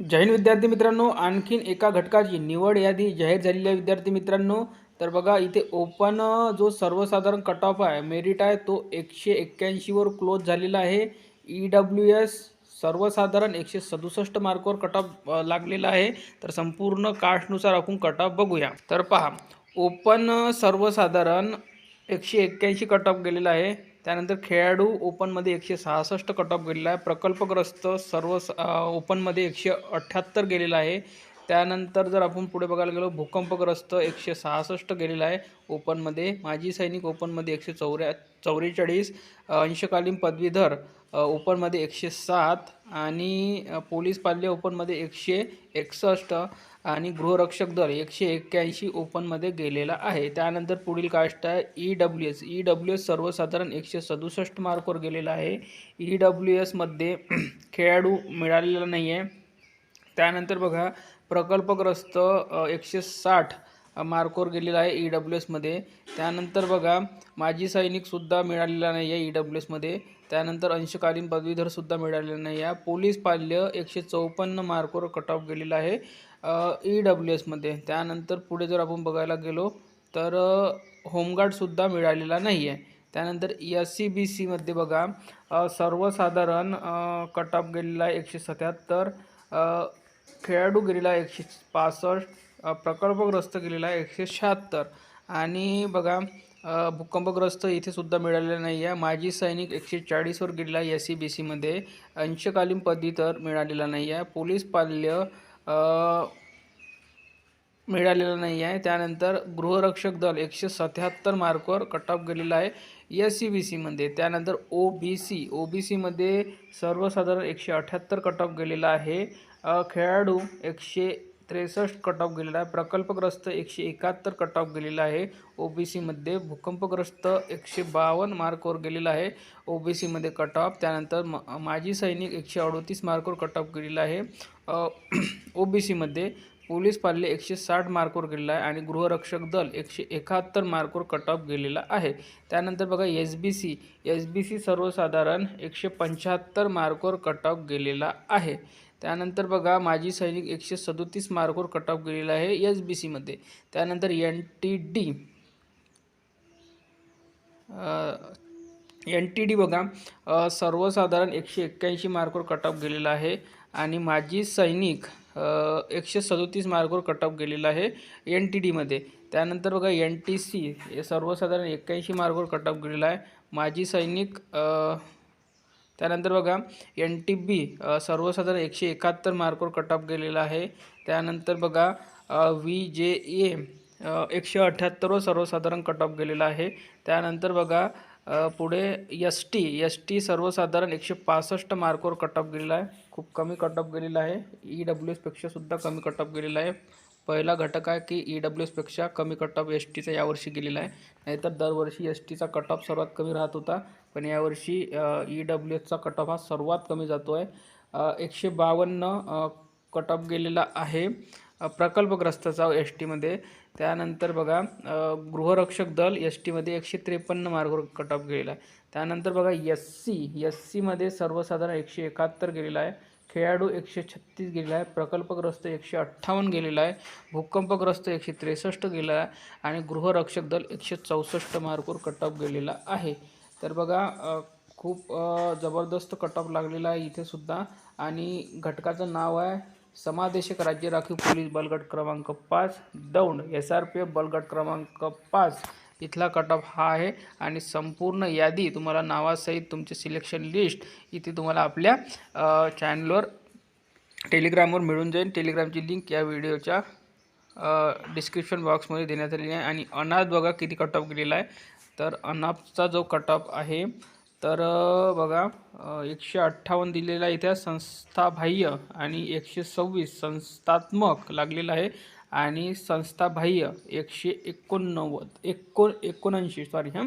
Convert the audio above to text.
जैन विद्यार्थी मित्रांनो आणखीन एका घटकाची निवड यादी जाहीर झालेली आहे विद्यार्थी मित्रांनो. तर बघा इथे ओपन जो सर्वसाधारण कट ऑफ आहे मेरिट आहे तो एकशे एक्क्याऐंशीवर क्लोज झालेला आहे. ई डब्ल्यू एस सर्वसाधारण एकशे सदुसष्ट मार्कवर कट ऑफ लागलेला आहे. तर संपूर्ण कास्टनुसार आपण कट ऑफ बघूया. तर पहा ओपन सर्वसाधारण एकशे एक्क्याऐंशी कट ऑफ गेलेला आहे. त्यानंतर खेळाडू ओपनमध्ये एकशे सहासष्ट कट ऑफ गेलेला आहे. प्रकल्पग्रस्त सर्व स- ओपनमध्ये एकशे अठ्ठ्याहत्तर गेलेला आहे. त्यानंतर जर आपण पुढे बघायला गेलो भूकंपग्रस्त एकशे सहासष्ट गेलेला आहे ओपनमध्ये. माजी सैनिक ओपनमध्ये एकशे चौऱ्या चौवेचाळीस अंशकालीन पदवीधर ओपनमध्ये एकशे सात आणि पोलीस पाल्य ओपनमध्ये एकशे एकसष्ट आणि गृहरक्षक दल एकशे एक्क्याऐंशी ओपनमध्ये गेलेला आहे. त्यानंतर पुढील कास्ट आहे E W S E W S सर्वसाधारण एकशे सदुसष्ट मार्कवर गेलेला आहे. ई डब्ल्यू एसमध्ये खेळाडू मिळालेला नाही आहे त्यानंतर बघा प्रकल्पग्रस्त एकशे साठ मार्कोर गेलेला आहे ई डब्ल्यू एसमध्ये त्यानंतर बघा माजी सैनिकसुद्धा मिळालेला नाही आहे ई डब्ल्यू एसमध्ये त्यानंतर अंशकालीन पदवीधरसुद्धा मिळालेला नाही आहे. पोलीस पाल्य एकशे चौपन्न मार्कोर कट ऑफ गेलेला आहे ई डब्ल्यू एसमध्ये त्यानंतर पुढे जर आपण बघायला गेलो तर होमगार्डसुद्धा मिळालेला नाही आहे. त्यानंतर एस सी बी सीमध्ये बघा सर्वसाधारण कट ऑफ गेलेला आहे एकशे सत्याहत्तर खेळाडू गेलेला आहे एकशे पासष्ट प्रकल्पग्रस्त गेलेला आहे एकशे शहात्तर. आणि बघा भूकंपग्रस्त इथे सुद्धा मिळालेला नाही आहे. माजी सैनिक एकशे चाळीसवर गेलेला आहे एस सी बी सीमध्ये अंशकालीन पदी तर मिळालेला नाही आहे. पोलीस पाल्य मिळालेला नाही आहे. त्यानंतर गृहरक्षक दल एकशे सत्याहत्तर मार्कवर कट ऑफ गेलेला आहे एस सी बी सीमध्ये त्यानंतर O B C O B सीमध्ये सर्वसाधारण एकशे अठ्ठ्याहत्तर कट ऑफ गेलेला आहे. खेळाडू एकशे त्रेसष्ट कट ऑफ गेलेला आहे. प्रकल्पग्रस्त एकशे एकाहत्तर कट ऑफ गेलेला आहे. ओ बी सीमध्ये भूकंपग्रस्त एकशे बावन्न मार्कवर गेलेला आहे. ओ बी सीमध्ये कट ऑफ त्यानंतर म माजी सैनिक एकशे अडोतीस मार्कवर कट ऑफ गेलेला आहे. ओ बी सीमध्ये पोलीस पाल्ले एकशे साठ मार्कवर गेलेला आहे आणि गृहरक्षक दल एकशे एकाहत्तर मार्कवर कट ऑफ गेलेला आहे. त्यानंतर बघा S B C S B C सर्वसाधारण एकशे पंच्याहत्तर मार्कवर कट ऑफ गेलेला आहे. त्यानंतर बघा माजी सैनिक एकशे सदोतीस मार्कवर कट ऑफ गेलेला आहे एस बी सीमध्ये. त्यानंतर N T D N T D बघा सर्वसाधारण एकशे एक्क्याऐंशी मार्कवर कट ऑफ गेलेला आहे आणि माजी सैनिक एकशे सदोतीस मार्कवर कट ऑफ गेलेला आहे एन टी डीमध्ये. त्यानंतर बघा एन टी सी सर्वसाधारण एक्क्याऐंशी मार्कवर कट ऑफ गेलेला आहे. माजी सैनिक त्यानंतर बघा एन टी बी सर्वसाधारण एकशे एकाहत्तर मार्कवर कट ऑफ गेलेला आहे. त्यानंतर बघा व्ही जे ए एकशे अठ्ठ्याहत्तरवर सर्वसाधारण कट ऑफ गेलेला आहे. त्यानंतर बघा पुढे एस टी एस टी सर्वसाधारण एकशे पासष्ट मार्कवर कट ऑफ गेलेला आहे. खूप कमी कट ऑफ गेलेला आहे. ई डब्ल्यू एसपेक्षासुद्धा कमी कट ऑफ गेलेला आहे. पहिला घटक आहे की ई डब्ल्यू एसपेक्षा कमी कट ऑफ एस टीचा यावर्षी गेलेला आहे. नाहीतर दरवर्षी एस टीचा कट ऑफ सर्वात कमी राहत होता. पण यावर्षी ई डब्ल्यू एचचा कट ऑफ हा सर्वात कमी जातो आहे एकशे बावन्न कट ऑफ गेलेला आहे प्रकल्पग्रस्ताचा एस टीमध्ये त्यानंतर बघा गृहरक्षक दल एस टीमध्ये एकशे त्रेपन्न मार्गवर कट ऑफ गेलेला आहे. त्यानंतर बघा एस सी एस सीमध्ये सर्वसाधारण एकशे एकाहत्तर गेलेला आहे. खेळाडू एकशे छत्तीस गेलेला आहे. प्रकल्पग्रस्त एकशे अठ्ठावन्न गेलेला आहे. भूकंपग्रस्त एकशे त्रेसष्ट गेलेला आहे. आणि गृहरक्षक दल एकशे चौसष्ट मार्कवर कट ऑफ गेलेला आहे. तर बघा खूप जबरदस्त कट ऑफ लागलेला आहे इथे सुद्धा. आणि घटकाचं नाव आहे समादेशक राज्य राखीव पोलीस बलगट क्रमांक पाच Daund S R P F बलगट क्रमांक पाच. इथला कट ऑफ हा आहे आणि संपूर्ण यादी तुम्हाला नावासहित तुमचे सिलेक्शन लिस्ट इथे तुम्हाला आपल्या चॅनलवर टेलिग्रामवर मिळून जाईल. टेलिग्रामची लिंक या व्हिडिओच्या डिस्क्रिप्शन बॉक्समध्ये देण्यात आलेली आहे. आणि अनाथ बघा किती कट ऑफ गेलेला आहे. तर अनापचा जो कट ऑफ आहे तर बघा एकशे अठ्ठावन्न दिलेला आहे इथे संस्थाबाह्य आणि एकशे सव्वीस संस्थात्मक लागलेला आहे. आणि संस्थाबाह्य एकशे एकोणनव्वद एकोण एकोणऐंशी सॉरी हां.